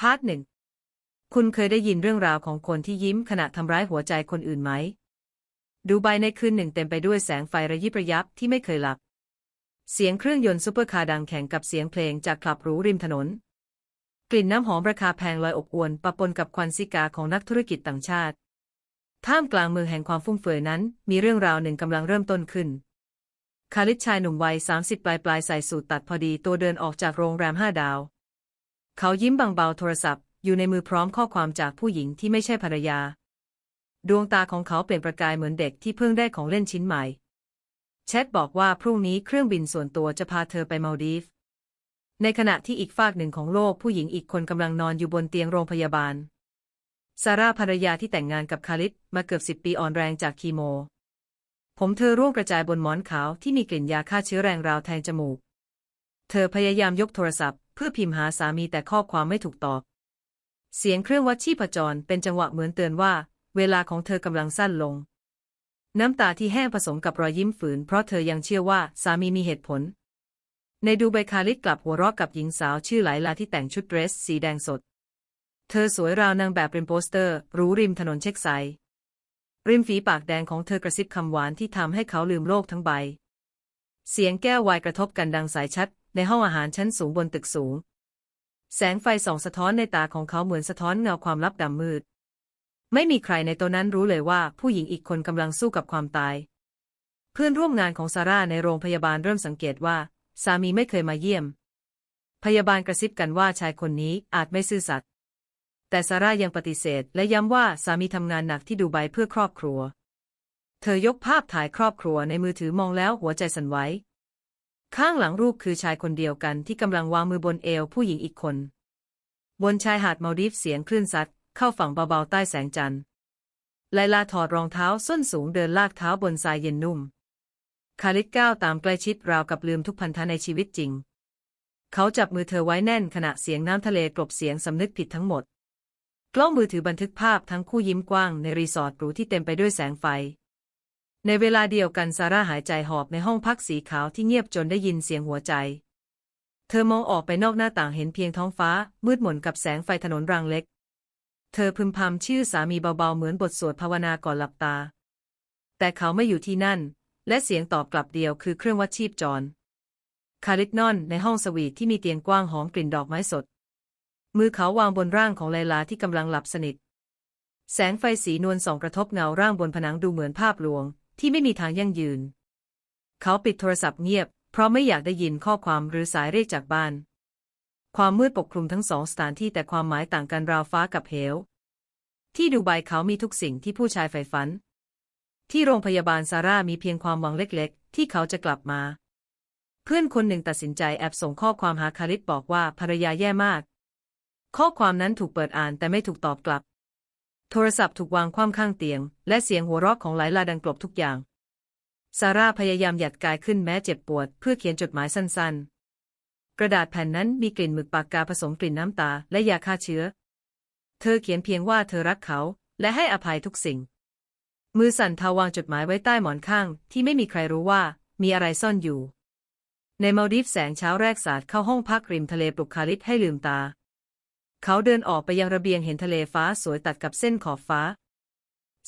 พาร์ทหนึ่งคุณเคยได้ยินเรื่องราวของคนที่ยิ้มขณะทำร้ายหัวใจคนอื่นไหม ดูไบในคืนหนึ่งเต็มไปด้วยแสงไฟระยิบระยับที่ไม่เคยหลับ เสียงเครื่องยนต์ซุปเปอร์คาร์ดังแข่งกับเสียงเพลงจากคลับหรูริมถนน กลิ่นน้ำหอมราคาแพงลอยอบอวนปะปนกับควันซิกาของนักธุรกิจต่างชาติ ท่ามกลางมือแห่งความฟุ่มเฟือยนั้น มีเรื่องราวหนึ่งกำลังเริ่มต้นขึ้น คาลิดชายหนุ่มวัย 30 ปลายปลายใส่สูทตัดพอดีตัวเดินออกจากโรงแรมห้าดาว เขายิ้มบางเบาโทรศัพท์ อยู่ในมือพร้อมข้อความจากผู้หญิงที่ไม่ใช่ภรรยา ดวงตาของเขาเปล่งประกายเหมือนเด็กที่เพิ่งได้ของเล่นชิ้นใหม่แชทบอกว่าพรุ่งนี้เครื่องบินส่วนตัวจะพาเธอไปมาลดีฟ ในขณะที่อีกฝากหนึ่งของโลกผู้หญิงอีกคนกำลังนอนอยู่บนเตียงโรงพยาบาล ซาร่าภรรยาที่แต่งงานกับคาริสมาเกือบสิบปีอ่อนแรงจากคีโม ผมเธอร่วงกระจายบนหมอนขาวที่มีกลิ่นยาฆ่าเชื้อแรงราวแทงจมูก เธอพยายามยกโทรศัพท์ เพื่อพิมพ์หาสามีแต่ข้อความไม่ถูกตอบ เสียงเครื่องวัดชีพจรเป็นจังหวะเหมือนเตือนว่า เวลาของเธอกำลังสั้นลง น้ำตาที่แห้งผสมกับรอยยิ้มฝืน เพราะเธอยังเชื่อว่าสามีมีเหตุผล ในดูไบคาริสกลับหัวเราะกับหญิงสาวชื่อไหลลาที่แต่งชุดเดรส สีแดงสด เธอสวยราวนางแบบเป็นโปสเตอร์ รูริมถนนเช็คไซด์ริมฝีปากแดงของเธอกระซิบคำหวานที่ทำให้เขาลืมโลกทั้งใบ เสียงแก้ววายกระทบกันดังสายชัด ในห้องอาหารชั้นสูงบนตึกสูง แสงไฟส่องสะท้อนในตาของเขาเหมือนสะท้อนเงาความลับดำมืด ไม่มีใครในโตัวนั้นรู้เลยว่าผู้หญิงอีกคนกำลังสู้กับความตาย เพื่อนร่วมงานของซาร่าในโรงพยาบาลเริ่มสังเกตว่า สามีไม่เคยมาเยี่ยม พยาบาลกระซิบกันว่าชายคนนี้อาจไม่ซื่อสัตย์แต่ซาร่ายังปฏิเสธ และย้ำว่าสามีทำงานหนักที่ดูไบเพื่อครอบครัว เธอยกภาพถ่ายครอบครัวในมือถือมองแล้วหัวใจสั่นไหว ข้างหลังรูปคือชายคนเดียวกันที่กำลังวางมือบนเอวผู้หญิงอีกคน บนชายหาดมาดีฟเสียงคลื่นซัดเข้าฝั่งเบาๆใต้แสงจันทร์ไลลาถอดรองเท้าส้นสูงเดินลากเท้าบนทรายเย็นนุ่ม คาริสก้าวตามใกล้ชิดราวกับลืมทุกพันธะในชีวิตจริง เขาจับมือเธอไว้แน่นขณะเสียงน้ำทะเลกลบเสียงสำนึกผิดทั้งหมด กล้องมือถือบันทึกภาพทั้งคู่ยิ้มกว้างในรีสอร์ทหรูที่เต็มไปด้วยแสงไฟ ในเวลาเดียวกันซาร่าหายใจหอบในห้องพักสีขาวที่เงียบจนได้ยินเสียงหัวใจ เธอมองออกไปนอกหน้าต่างเห็นเพียงท้องฟ้า มืดหม่นกับแสงไฟถนนรางเล็ก เธอพึมพำชื่อสามีเบาๆเหมือนบทสวดภาวนาก่อนหลับตา แต่เขาไม่อยู่ที่นั่น และเสียงตอบกลับเดียวคือเครื่องวัดชีพจร คาริกนอนในห้องสวีทที่มีเตียงกว้างหอมกลิ่นดอกไม้สด มือเขาวางบนร่างของไลลาที่กำลังหลับสนิท แสงไฟสีนวลส่องกระทบเงาร่างบนผนังดูเหมือนภาพลวง ที่ไม่มีทางยั่งยืน เขาปิดโทรศัพท์เงียบ เพราะไม่อยากได้ยินข้อความหรือสายเรียกจากบ้าน ความมืดปกคลุมทั้งสองสถานที่แต่ความหมายต่างกันราวฟ้ากับเหว ที่ดูไบเขามีทุกสิ่งที่ผู้ชายใฝ่ฝัน ที่โรงพยาบาลซาร่ามีเพียงความหวังเล็กๆ ที่เขาจะกลับมา เพื่อนคนหนึ่งตัดสินใจแอบส่งข้อความหาคาริสบอกว่าภรรยาแย่มาก ข้อความนั้นถูกเปิดอ่านแต่ไม่ถูกตอบกลับ โทรศัพท์ถูกวางคว่ำข้างเตียง และเสียงหัวเราะของหลายลาดังกลบทุกอย่าง ซาร่าพยายามหยัดกายขึ้นแม้เจ็บปวด เพื่อเขียนจดหมายสั้นๆ กระดาษแผ่นนั้นมีกลิ่นหมึกปากกาผสมกลิ่นน้ำตาและยาฆ่าเชื้อ เธอเขียนเพียงว่าเธอรักเขา และให้อภัยทุกสิ่ง มือสั่นเทาวางจดหมายไว้ใต้หมอนข้าง ที่ไม่มีใครรู้ว่ามีอะไรซ่อนอยู่ ในมาลดีฟแสงเช้าแรกสาดเข้าห้องพักริมทะเลปลุกคาริสให้ลืมตา เขาเดินออกไปยังระเบียงเห็นทะเลฟ้าสวยตัดกับเส้นขอบฟ้า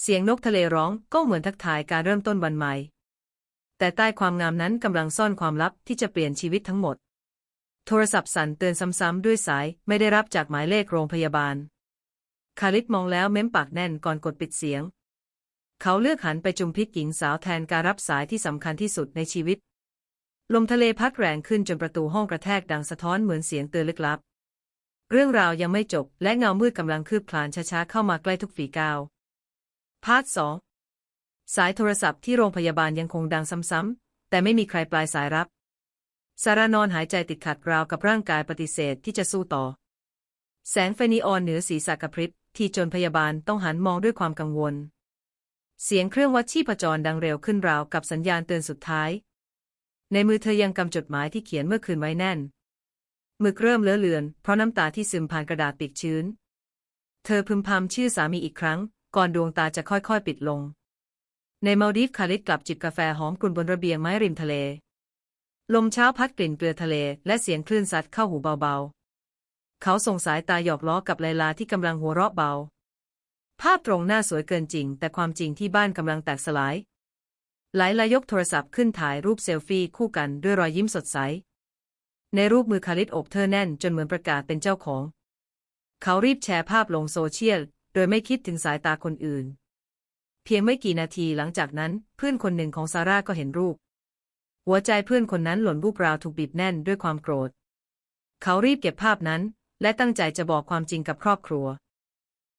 เสียงนกทะเลร้องก็เหมือนทักทายการเริ่มต้นวันใหม่ แต่ใต้ความงามนั้นกำลังซ่อนความลับที่จะเปลี่ยนชีวิตทั้งหมด โทรศัพท์สั่นเตือนซ้ำๆด้วยสายไม่ได้รับจากหมายเลขโรงพยาบาล คาริสมองแล้วเม้มปากแน่นก่อนกดปิดเสียง เขาเลือกหันไปจุมพิษหญิงสาวแทนการรับสายที่สำคัญที่สุดในชีวิต ลมทะเลพัดแรงขึ้นจนประตูห้องกระแทกดังสะท้อนเหมือนเสียงเตือนลึกลับ เรื่องราวยังไม่จบและเงามืดกำลังคืบคลานช้าๆเข้ามาใกล้ทุกฝีก้าวพาร์ทสองสายโทรศัพท์ที่โรงพยาบาลยังคงดังซ้ำๆ แต่ไม่มีใครปลายสายรับซารานอนหายใจติดขัดราวกับร่างกายปฏิเสธที่จะสู้ต่อ แสงไฟนีออนเหนือศีรษะกระพริบที่จนพยาบาลต้องหันมองด้วยความกังวล เสียงเครื่องวัดชีพจรดังเร็วขึ้นราวกับสัญญาณเตือนสุดท้าย ในมือเธอยังกำจดหมายที่เขียนเมื่อคืนไว้แน่น มือเริ่มเลอะเลือน เพราะน้ำตาที่ซึมผ่านกระดาษปีกชื้น เธอพึมพำชื่อสามีอีกครั้ง ก่อนดวงตาจะค่อยๆปิดลง ในมาดีฟคาริสกลับจิบกาแฟหอมกลุ่นบนระเบียงไม้ริมทะเล ลมเช้าพัดกลิ่นเกลือทะเล และเสียงคลื่นซัดเข้าหูเบาๆ เขาส่งสายตาหยอกล้อกับไลลาที่กำลังหัวเราะเบา ภาพตรงหน้าสวยเกินจริง แต่ความจริงที่บ้านกำลังแตกสลายไลายลายกโทรศัพท์ขึ้นถ่ายรูปเซลฟี่คู่กันด้วยรอยยิ้มสดใส ในรูปมือคาริสอบเธอแน่นจนเหมือนประกาศเป็นเจ้าของ เขารีบแชร์ภาพลงโซเชียล โดยไม่คิดถึงสายตาคนอื่น เพียงไม่กี่นาทีหลังจากนั้นเพื่อนคนหนึ่งของซาร่าก็เห็นรูป หัวใจเพื่อนคนนั้นหล่นรูปราวถูกบีบแน่นด้วยความโกรธ เขารีบเก็บภาพนั้น และตั้งใจจะบอกความจริงกับครอบครัว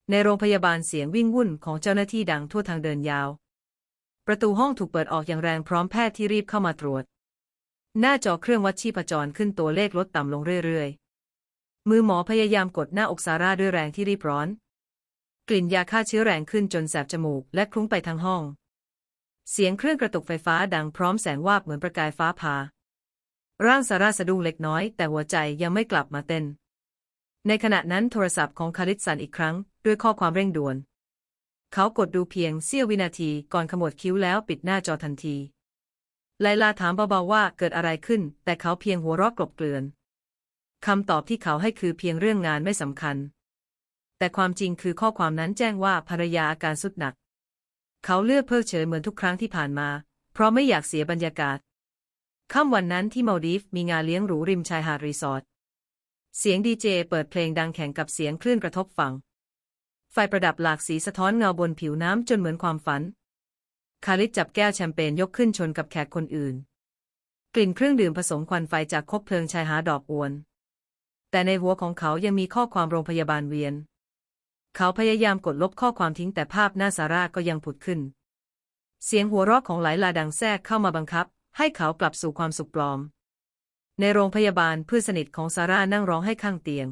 ในโรงพยาบาลเสียงวิ่งวุ่นของเจ้าหน้าที่ดังทั่วทางเดินยาว ประตูห้องถูกเปิดออกอย่างแรงพร้อมแพทย์ที่รีบเข้ามาตรวจ หน้าจอเครื่องวัดชีพจรขึ้นตัวเลขลดต่ำลงเรื่อยๆ มือหมอพยายามกดหน้าอกซาร่าด้วยแรงที่รีบร้อน กลิ่นยาฆ่าเชื้อแรงขึ้นจนแสบจมูกและคลุ้งไปทั้งห้อง เสียงเครื่องกระตุกไฟฟ้าดังพร้อมแสงวาบเหมือนประกายฟ้าผ่าร่างซาร่าสะดุ้งเล็กน้อย แต่หัวใจยังไม่กลับมาเต้น ในขณะนั้นโทรศัพท์ของคาริสสั่นอีกครั้ง ด้วยข้อความเร่งด่วน เขากดดูเพียงเสี้ยววินาทีก่อนขมวดคิ้วแล้วปิดหน้าจอทันที ไลลาถามเบาๆว่าเกิดอะไรขึ้น แต่เขาเพียงหัวเราะกลบเกลื่อนคำตอบที่เขาให้คือเพียงเรื่องงานไม่สำคัญ แต่ความจริงคือข้อความนั้นแจ้งว่าภรรยาอาการสุดหนัก เขาเลือกเพิกเฉยเหมือนทุกครั้งที่ผ่านมา เพราะไม่อยากเสียบรรยากาศค่ำวันนั้นที่มาดีฟมีงานเลี้ยงหรูริมชายหาดรีสอร์ทเสียงดีเจเปิดเพลงดังแข่งกับเสียงคลื่นกระทบฝั่งไฟประดับหลากสีสะท้อนเงาบนผิวน้ำจนเหมือนความฝัน คาริสจับแก้วแชมเปญยกขึ้นชนกับแขกคนอื่น กลิ่นเครื่องดื่มผสมควันไฟจากคบเพลิงชายหาดอกอวน แต่ในหัวของเขายังมีข้อความโรงพยาบาลเวียน เขาพยายามกดลบข้อความทิ้งแต่ภาพหน้าซาร่าก็ยังผุดขึ้น เสียงหัวเราะของหลายลาดังแทรกเข้ามาบังคับ ให้เขากลับสู่ความสุขปลอม ในโรงพยาบาลเพื่อนสนิทของซาร่านั่งร้องให้ข้างเตียง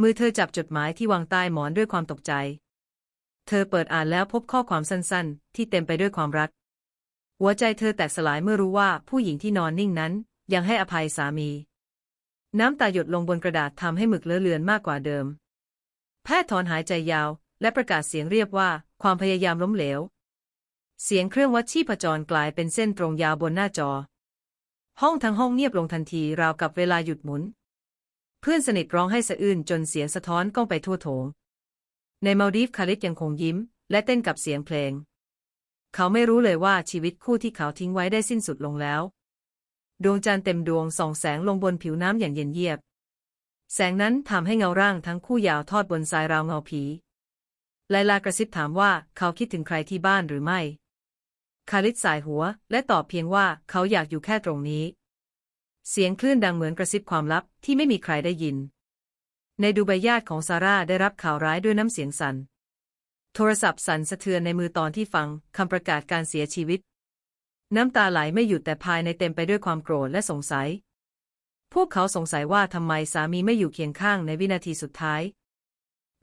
มือเธอจับจดหมายที่วางใต้หมอนด้วยความตกใจ เธอเปิดอ่านแล้วพบข้อความสั้นๆ ที่เต็มไปด้วยความรัก หัวใจเธอแตกสลายเมื่อรู้ว่าผู้หญิงที่นอนนิ่งนั้น ยังให้อภัยสามี น้ำตาหยดลงบนกระดาษทำให้หมึกเลอะเลือนมากกว่าเดิม แพทย์ถอนหายใจยาว และประกาศเสียงเรียบว่าความพยายามล้มเหลว เสียงเครื่องวัดชีพจรกลายเป็นเส้นตรงยาวบนหน้าจอ ห้องทั้งห้องเงียบลงทันทีราวกับเวลาหยุดหมุน เพื่อนสนิทร้องให้สะอื้นจนเสียงสะท้อนก้องไปทั่วโถง ในมาลดีฟคาริสยังคงยิ้ม และเต้นกับเสียงเพลง เขาไม่รู้เลยว่าชีวิตคู่ที่เขาทิ้งไว้ได้สิ้นสุดลงแล้ว ดวงจันทร์เต็มดวงส่องแสงลงบนผิวน้ำอย่างเย็นเยียบ แสงนั้นทำให้เงาร่างทั้งคู่ยาวทอดบนทรายราวเงาผีไลลากระซิบถามว่าเขาคิดถึงใครที่บ้านหรือไม่ คาริสสายหัว และตอบเพียงว่าเขาอยากอยู่แค่ตรงนี้ เสียงคลื่นดังเหมือนกระซิบความลับที่ไม่มีใครได้ยิน ในดูใบญาติของซาร่าได้รับข่าวร้ายด้วยน้ำเสียงสัน่น โทรศัพท์สั่นสะเทือนในมือตอนที่ฟังคำประกาศการเสียชีวิต น้ำตาไหลไม่หยุดแต่ภายในเต็มไปด้วยความโกรธและสงสัย พวกเขาสงสัยว่าทำไมสามีไม่อยู่เคียงข้างในวินาทีสุดท้าย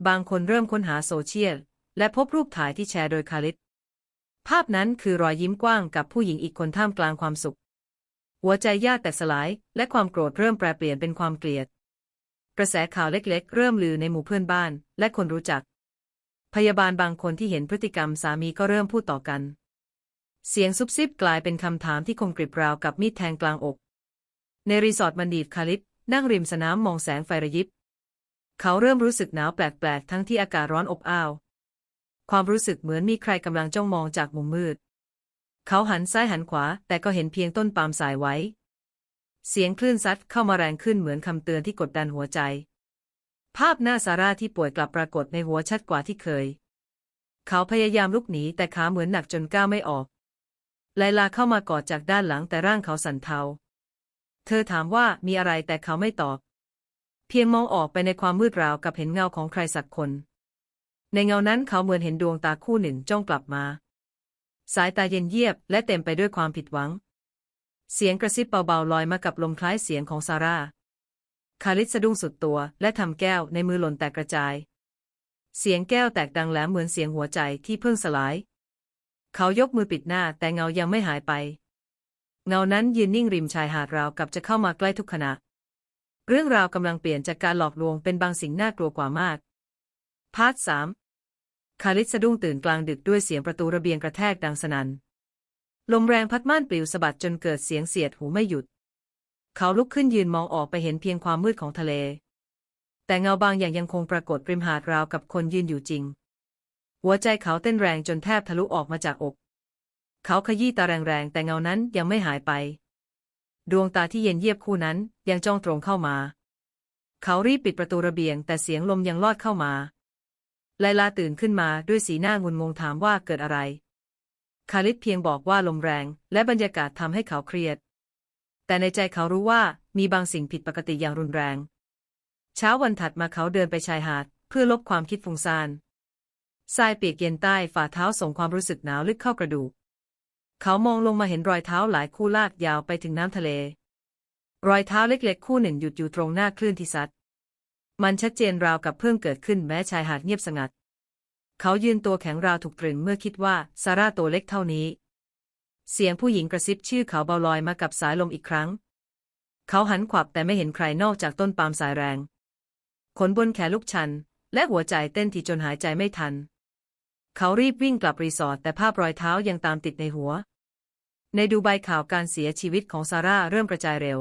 บางคนเริ่มค้นหาโซเชียล และพบรูปถ่ายที่แชร์โดยคาริสภาพนั้นคือรอยยิ้มกว้างกับผู้หญิงอีกคนท่ามกลางความสุข หัวใจญาติแตกสลาย และความโกรธเริ่มแปรเปลี่ยนเป็นความเกลียด กระแสข่าวเล็กๆ เริ่มลือในหมู่เพื่อนบ้าน และคนรู้จัก พยาบาลบางคนที่เห็นพฤติกรรมสามีก็เริ่มพูดต่อกัน เสียงซุบซิบกลายเป็นคำถามที่คมกริบราวกับมีดแทงกลางอก ในรีสอร์ทมันดีฟคาริสนั่งริมสนามมองแสงไฟระยิบ เขาเริ่มรู้สึกหนาวแปลกๆ ทั้งที่อากาศร้อนอบอ้าว ความรู้สึกเหมือนมีใครกำลังจ้องมองจากมุมมืด เขาหันซ้ายหันขวาแต่ก็เห็นเพียงต้นปาล์มสายไว้ เสียงคลื่นซัดเข้ามาแรงขึ้นเหมือนคำเตือนที่กดดันหัวใจ ภาพหน้าซาร่าที่ป่วยกลับปรากฏในหัวชัดกว่าที่เคย เขาพยายามลุกหนีแต่ขาเหมือนหนักจนก้าวไม่ออกไลลาเข้ามากอดจากด้านหลังแต่ร่างเขาสั่นเทา เธอถามว่ามีอะไรแต่เขาไม่ตอบ เพียงมองออกไปในความมืดราวกับเห็นเงาของใครสักคน ในเงานั้นเขาเหมือนเห็นดวงตาคู่หนึ่งจ้องกลับมา สายตาเย็นเยียบและเต็มไปด้วยความผิดหวัง เสียงกระซิบเบาๆลอยมากับลมคล้ายเสียงของซาร่า คาริสสะดุ้งสุดตัวและทำแก้วในมือหล่นแตกกระจาย เสียงแก้วแตกดังแหลมเหมือนเสียงหัวใจที่เพิ่งสลาย เขายกมือปิดหน้าแต่เงายังไม่หายไป เงานั้นยืนนิ่งริมชายหาดราวกับจะเข้ามาใกล้ทุกขณะ เรื่องราวกำลังเปลี่ยนจากการหลอกลวงเป็นบางสิ่งน่ากลัวกว่ามาก พาร์ทสามคาริสสะดุ้งตื่นกลางดึกด้วยเสียงประตูระเบียงกระแทกดังสนัน่น ลมแรงพัดม่านปลิวสะบัดจนเกิดเสียงเสียดหูไม่หยุด เขาลุกขึ้นยืนมองออกไปเห็นเพียงความมืดของทะเล แต่เงาบางอย่างยังคงปรากฏริมหาดราวกับคนยืนอยู่จริง หัวใจเขาเต้นแรงจนแทบทะลุออกมาจากอก เขาขยี้ตาแรงๆแต่เงานั้นยังไม่หายไป ดวงตาที่เย็นเยียบคู่นั้นยังจ้องตรงเข้ามา เขารีบปิดประตูระเบียง แต่เสียงลมยังลอดเข้ามาไลลาตื่นขึ้นมาด้วยสีหน้างุนงงถามว่าเกิดอะไร คาลิดเพียงบอกว่าลมแรง และบรรยากาศทำให้เขาเครียด แต่ในใจเขารู้ว่ามีบางสิ่งผิดปกติอย่างรุนแรง เช้าวันถัดมาเขาเดินไปชายหาด เพื่อลบความคิดฟุ้งซ่านทรายเปียกเย็นใต้ฝ่าเท้าส่งความรู้สึกหนาวลึกเข้ากระดูก เขามองลงมาเห็นรอยเท้าหลายคู่ลากยาวไปถึงน้ำทะเล รอยเท้าเล็กๆ คู่หนึ่งหยุดอยู่ตรงหน้าคลื่นที่ซัด มันชัดเจนราวกับเพิ่งเกิดขึ้นแม้ชายหาดเงียบสงัด เขายืนตัวแข็งราวถูกตรึงเมื่อคิดว่าซาร่าตัวเล็กเท่านี้ เสียงผู้หญิงกระซิบชื่อเขาเบาลอยมากับสายลมอีกครั้ง เขาหันขวับแต่ไม่เห็นใครนอกจากต้นปาล์มสายแรง ขนบนแขนลุกชัน และหัวใจเต้นทีจนหายใจไม่ทัน เขารีบวิ่งกลับรีสอร์ทแต่ภาพรอยเท้ายังตามติดในหัว ในดูใบข่าวการเสียชีวิตของซาร่าเริ่มกระจายเร็ว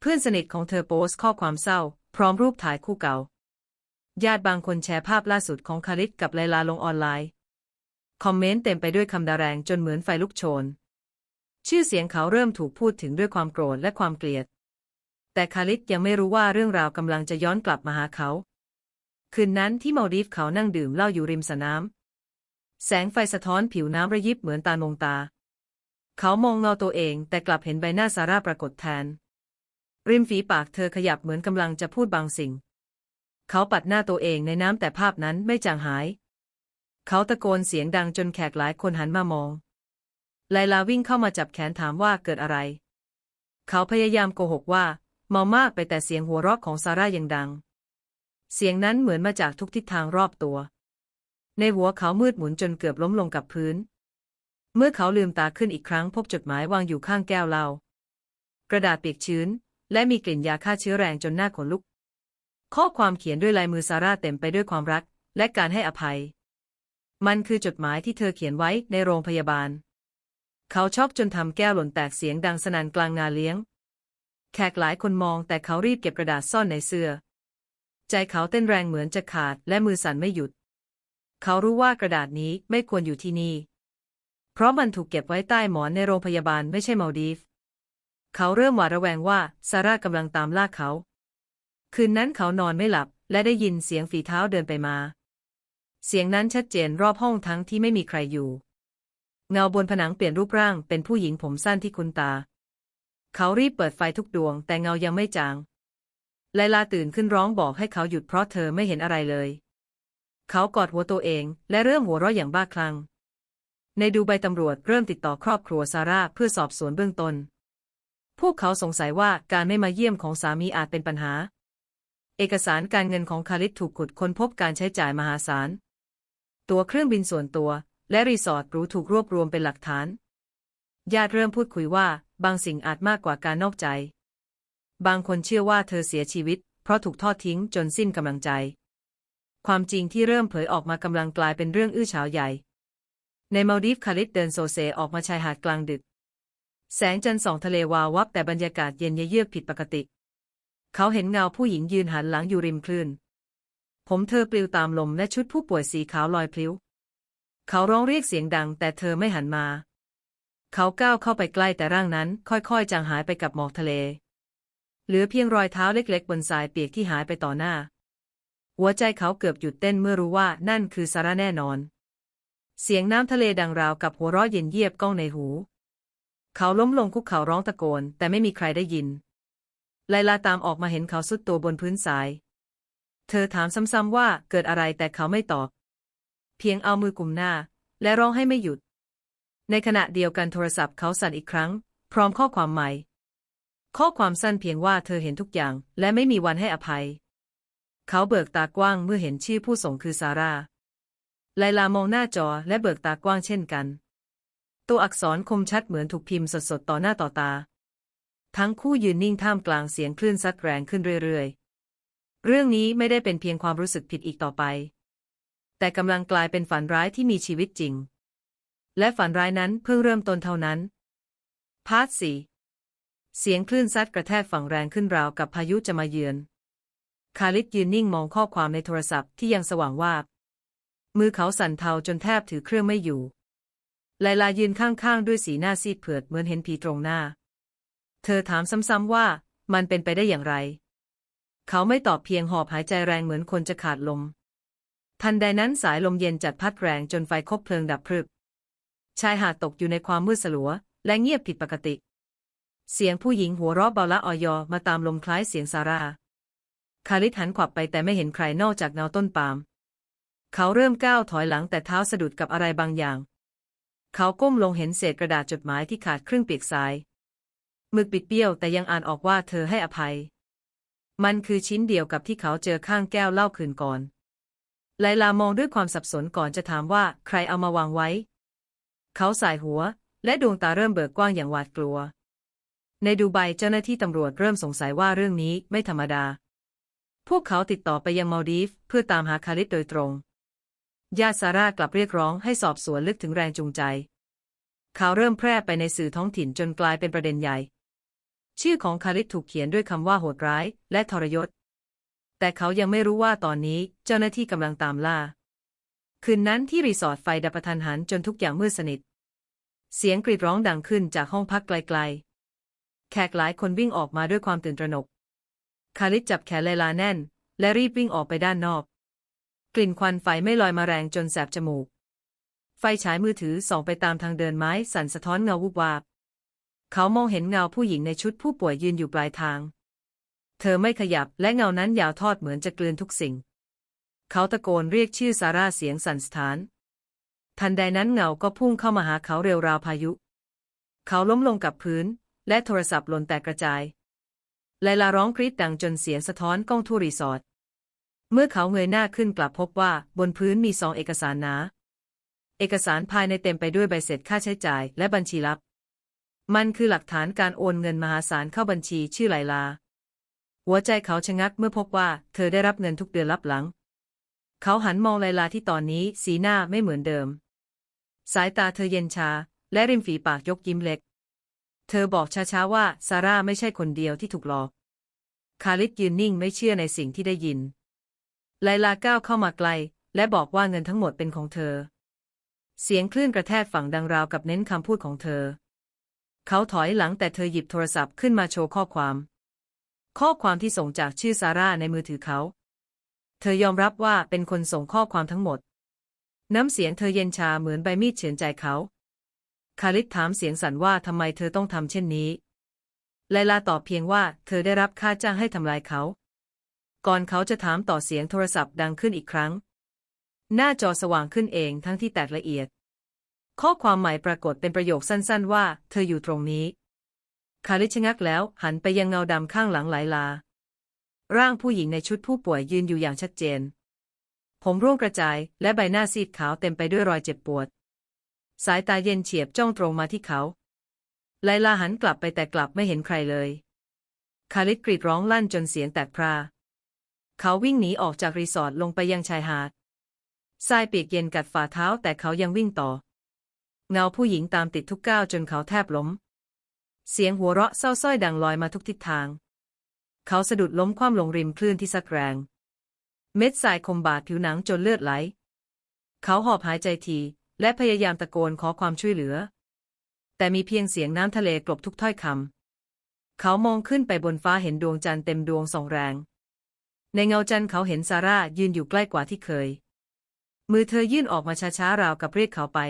เพื่อนสนิทของเธอโพสต์ข้อความเศร้า พร้อมรูปถ่ายคู่เก่า ญาติบางคนแชร์ภาพล่าสุดของคาริสกับไลลาลงออนไลน์ คอมเมนต์เต็มไปด้วยคำด่าแรงจนเหมือนไฟลุกโชน ชื่อเสียงเขาเริ่มถูกพูดถึงด้วยความโกรธและความเกลียด แต่คาริสยังไม่รู้ว่าเรื่องราวกำลังจะย้อนกลับมาหาเขา คืนนั้นที่มาดีฟเขานั่งดื่มเหล้าอยู่ริมสระน้ำแสงไฟสะท้อนผิวน้ำระยิบเหมือนตามงตา เขามองเงาตัวเองแต่กลับเห็นใบหน้าซาร่าปรากฏแทน ริมฝีปากเธอขยับเหมือนกำลังจะพูดบางสิ่ง เขาปัดหน้าตัวเองในน้ำแต่ภาพนั้นไม่จางหาย เขาตะโกนเสียงดังจนแขกหลายคนหันมามอง ไลลาวิ่งเข้ามาจับแขนถามว่าเกิดอะไร เขาพยายามโกหกว่า เมามากไปแต่เสียงหัวเราะของซาร่ายังดัง เสียงนั้นเหมือนมาจากทุกทิศทางรอบตัว ในหัวเขามืดหมุนจนเกือบล้มลงกับพื้น เมื่อเขาลืมตาขึ้นอีกครั้งพบจดหมายวางอยู่ข้างแก้วเหล้ากระดาษเปียกชื้น และมีกลิ่นยาฆ่าเชื้อแรงจนหน้าขนลุก ข้อความเขียนด้วยลายมือซาร่าเต็มไปด้วยความรัก และการให้อภัย มันคือจดหมายที่เธอเขียนไว้ในโรงพยาบาล เขาช็อกจนทำแก้วหล่นแตกเสียงดังสนั่นกลางงานเลี้ยง แขกหลายคนมองแต่เขารีบเก็บกระดาษซ่อนในเสื้อ ใจเขาเต้นแรงเหมือนจะขาดและมือสั่นไม่หยุด เขารู้ว่ากระดาษนี้ไม่ควรอยู่ที่นี่ เพราะมันถูกเก็บไว้ใต้หมอนในโรงพยาบาลไม่ใช่มาลดีฟ เขาเริ่มหวาดระแวงว่าซาร่ากำลังตามล่าเขา คืนนั้นเขานอนไม่หลับ และได้ยินเสียงฝีเท้าเดินไปมา เสียงนั้นชัดเจนรอบห้องทั้งที่ไม่มีใครอยู่ เงาบนผนังเปลี่ยนรูปร่างเป็นผู้หญิงผมสั้นที่คุ้นตา เขารีบเปิดไฟทุกดวง แต่เงายังไม่จางไลลาตื่นขึ้นร้องบอกให้เขาหยุดเพราะเธอไม่เห็นอะไรเลย เขากอดหัวตัวเองและเริ่มหัวเราะอย่างบ้าคลั่ง ในดูใบตำรวจเริ่มติดต่อครอบครัวซาร่าเพื่อสอบสวนเบื้องต้น พวกเขาสงสัยว่าการไม่มาเยี่ยมของสามีอาจเป็นปัญหา เอกสารการเงินของคาริสถูกขุดค้นพบการใช้จ่ายมหาศาล ตัวเครื่องบินส่วนตัว และรีสอร์ทหรูถูกรวบรวมเป็นหลักฐาน ญาติเริ่มพูดคุยว่าบางสิ่งอาจมากกว่าการนอกใจ บางคนเชื่อว่าเธอเสียชีวิต เพราะถูกทอดทิ้งจนสิ้นกำลังใจ ความจริงที่เริ่มเผยออกมากำลังกลายเป็นเรื่องอื้อฉาวใหญ่ ในมาลดีฟคาริสเดินโซเซออกมาชายหาดกลางดึก แสงจันทร์ส่องทะเลวาววับแต่บรรยากาศเย็นเยือกผิดปกติ เขาเห็นเงาผู้หญิงยืนหันหลังอยู่ริมคลื่น ผมเธอปลิวตามลมและชุดผู้ป่วยสีขาวลอยพลิ้ว เขาร้องเรียกเสียงดังแต่เธอไม่หันมา เขาก้าวเข้าไปใกล้แต่ร่างนั้นค่อยๆจางหายไปกับหมอกทะเล เหลือเพียงรอยเท้าเล็กๆ บนทรายเปียกที่หายไปต่อหน้า หัวใจเขาเกือบหยุดเต้นเมื่อรู้ว่านั่นคือซาร่าแน่นอน เสียงน้ำทะเลดังราวกับหัวเราะเย็นเยียบก้องในหู เขาล้มลงคุกเข่าร้องตะโกน แต่ไม่มีใครได้ยิน ไลลาตามออกมาเห็นเขาสุดตัวบนพื้นทราย เธอถามซ้ำๆว่าเกิดอะไรแต่เขาไม่ตอบ เพียงเอามือกุมหน้า และร้องให้ไม่หยุด ในขณะเดียวกันโทรศัพท์เขาสั่นอีกครั้ง พร้อมข้อความใหม่ ข้อความสั้นเพียงว่าเธอเห็นทุกอย่าง และไม่มีวันให้อภัย เขาเบิกตากว้างเมื่อเห็นชื่อผู้ส่งคือซาร่าไลลามองหน้าจอและเบิกตากว้างเช่นกัน ตัวอักษรคมชัดเหมือนถูกพิมพ์สดๆต่อหน้าต่อตา ทั้งคู่ยืนนิ่งท่ามกลางเสียงคลื่นซัดแรงขึ้นเรื่อยๆ เรื่องนี้ไม่ได้เป็นเพียงความรู้สึกผิดอีกต่อไป แต่กำลังกลายเป็นฝันร้ายที่มีชีวิตจริง และฝันร้ายนั้นเพิ่งเริ่มต้นเท่านั้น พาร์ทสี่เสียงคลื่นซัดกระแทกฝั่งแรงขึ้นราวกับพายุจะมาเยือน คาริสยืนนิ่งมองข้อความในโทรศัพท์ที่ยังสว่างวาบ มือเขาสั่นเทาจนแทบถือเครื่องไม่อยู่ไลลายืนข้างๆ ด้วยสีหน้าซีดเผือดเหมือนเห็นผีตรงหน้า เธอถามซ้ำๆว่ามันเป็นไปได้อย่างไร เขาไม่ตอบเพียงหอบหายใจแรงเหมือนคนจะขาดลม ทันใดนั้นสายลมเย็นจัดพัดแรงจนไฟคบเพลิงดับพรึบ ชายหาดตกอยู่ในความมืดสลัว และเงียบผิดปกติ เสียงผู้หญิงหัวเราะเบาละออยอมาตามลมคล้ายเสียงซาร่า คาริสหันขวับไปแต่ไม่เห็นใครนอกจากเงาต้นปาล์ม เขาเริ่มก้าวถอยหลังแต่เท้าสะดุดกับอะไรบางอย่าง เขาก้มลงเห็นเศษกระดาษจดหมายที่ขาดครึ่งเปียกสาย มึกปิดเบี้ยวแต่ยังอ่านออกว่าเธอให้อภัย มันคือชิ้นเดียวกับที่เขาเจอข้างแก้วเหล้าคืนก่อน ไลลามองด้วยความสับสนก่อนจะถามว่าใครเอามาวางไว้ เขาสายหัว และดวงตาเริ่มเบิกกว้างอย่างหวาดกลัว ในดูไบเจ้าหน้าที่ตำรวจเริ่มสงสัยว่าเรื่องนี้ไม่ธรรมดา พวกเขาติดต่อไปยังมาลดีฟเพื่อตามหาคาริสโดยตรง ญาติซาร่ากลับเรียกร้องให้สอบสวนลึกถึงแรงจูงใจ เขาเริ่มแพร่ไปในสื่อท้องถิ่นจนกลายเป็นประเด็นใหญ่ ชื่อของคาริสถูกเขียนด้วยคำว่าโหดร้าย และทรยศ แต่เขายังไม่รู้ว่าตอนนี้เจ้าหน้าที่กำลังตามล่า คืนนั้นที่รีสอร์ทไฟดับประทันหันจนทุกอย่างมืดสนิท เสียงกรีดร้องดังขึ้นจากห้องพักไกลๆ แขกหลายคนวิ่งออกมาด้วยความตื่นตระหนก คาริสจับแขนไลลาแน่น และรีบวิ่งออกไปด้านนอก กลิ่นควันไฟไม่ลอยมาแรงจนแสบจมูก ไฟฉายมือถือส่องไปตามทางเดินไม้สั่นสะท้อนเงาวุบวาบ เขามองเห็นเงาผู้หญิงในชุดผู้ป่วยยืนอยู่ปลายทาง เธอไม่ขยับและเงานั้นยาวทอดเหมือนจะกลืนทุกสิ่ง เขาตะโกนเรียกชื่อซาร่าเสียงสั่นสะท้าน ทันใดนั้นเงาก็พุ่งเข้ามาหาเขาเร็วราวพายุ เขาล้มลงกับพื้น และโทรศัพท์หล่นแตกกระจายไลลาร้องกรีดดังจนเสียงสะท้อนก้องทั่วรีสอร์ทเมื่อเขาเงยหน้าขึ้นกลับพบว่าบนพื้นมีซองเอกสารหนา เอกสารภายในเต็มไปด้วยใบเสร็จค่าใช้จ่ายและบัญชีลับ มันคือหลักฐานการโอนเงินมหาศาลเข้าบัญชีชื่อไลลา หัวใจเขาชะงักเมื่อพบว่าเธอได้รับเงินทุกเดือนลับหลัง เขาหันมองไลลาที่ตอนนี้สีหน้าไม่เหมือนเดิม สายตาเธอเย็นชา และริมฝีปากยกยิ้มเล็ก เธอบอกช้าๆว่าซาร่าไม่ใช่คนเดียวที่ถูกหลอก คาริสยืนนิ่งไม่เชื่อในสิ่งที่ได้ยิน ไลลาก้าวเข้ามาไกล และบอกว่าเงินทั้งหมดเป็นของเธอ เสียงคลื่นกระแทกฝั่งดังราวกับเน้นคำพูดของเธอ เขาถอยหลังแต่เธอหยิบโทรศัพท์ขึ้นมาโชว์ข้อความ ข้อความที่ส่งจากชื่อซาร่าในมือถือเขา เธอยอมรับว่าเป็นคนส่งข้อความทั้งหมด น้ำเสียงเธอเย็นชาเหมือนใบมีดเฉือนใจเขา คาริสถามเสียงสั่นว่าทำไมเธอต้องทำเช่นนี้ไลลาตอบเพียงว่าเธอได้รับค่าจ้างให้ทำลายเขา ก่อนเขาจะถามต่อเสียงโทรศัพท์ดังขึ้นอีกครั้ง หน้าจอสว่างขึ้นเองทั้งที่แตกละเอียด ข้อความใหม่ปรากฏเป็นประโยคสั้นๆ ว่า เธออยู่ตรงนี้คาริชะงักแล้วหันไปยังเงาดำข้างหลังไลลา ร่างผู้หญิงในชุดผู้ป่วยยืนอยู่อย่างชัดเจน ผมร่วงกระจายและใบหน้าซีดขาวเต็มไปด้วยรอยเจ็บปวด สายตาเย็นเฉียบจ้องตรงมาที่เขาไลลาหันกลับไปแต่กลับไม่เห็นใครเลย คาริสกรีดร้องลั่นจนเสียงแตกพรา เขาวิ่งหนีออกจากรีสอร์ทลงไปยังชายหาดทรายเปียกเย็นกัดฝ่าเท้าแต่เขายังวิ่งต่อ เงาผู้หญิงตามติดทุกก้าวจนเขาแทบล้ม เสียงหัวเราะเศร้าส้อยดังลอยมาทุกทิศทาง เขาสะดุดล้มคว่ำลงริมคลื่นที่ซัดแรง เม็ดทรายคมบาดผิวหนังจนเลือดไหล เขาหอบหายใจทีและพยายามตะโกนขอความช่วยเหลือ แต่มีเพียงเสียงน้ำทะเลกลบทุกถ้อยคำ เขามองขึ้นไปบนฟ้าเห็นดวงจันทร์เต็มดวงส่องแรง ในเงาจันทร์เขาเห็นซาร่ายืนอยู่ใกล้กว่าที่เคย มือเธอยื่นออกมาช้าๆราวกับเรียกเขาไป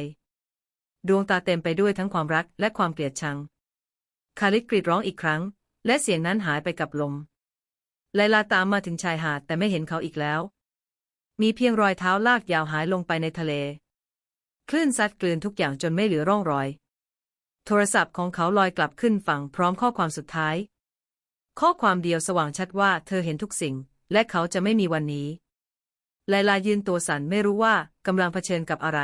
ดวงตาเต็มไปด้วยทั้งความรักและความเกลียดชัง คาริสกรีดร้องอีกครั้ง และเสียงนั้นหายไปกับลม ไลลาตามมาถึงชายหาดแต่ไม่เห็นเขาอีกแล้ว มีเพียงรอยเท้าลากยาวหายลงไปในทะเล คลื่นซัดกลืนทุกอย่างจนไม่เหลือร่องรอย โทรศัพท์ของเขาลอยกลับขึ้นฝั่งพร้อมข้อความสุดท้าย ข้อความเดียวสว่างชัดว่าเธอเห็นทุกสิ่ง และเขาจะไม่มีวันนี้ไลลายืนตัวสั่นไม่รู้ว่ากำลังเผชิญกับอะไร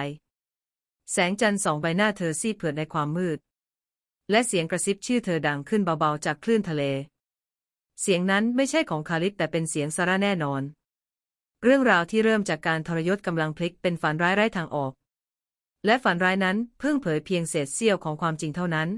แสงจันทร์สองใบหน้าเธอซีดเผือดในความมืด และเสียงกระซิบชื่อเธอดังขึ้นเบาๆจากคลื่นทะเล เสียงนั้นไม่ใช่ของคาริสแต่เป็นเสียงซาร่าแน่นอน เรื่องราวที่เริ่มจากการทรยศกำลังพลิกเป็นฝันร้ายไร้ทางออก และฝันร้ายนั้นเพิ่งเผยเพียงเศษเสี้ยวของความจริงเท่านั้น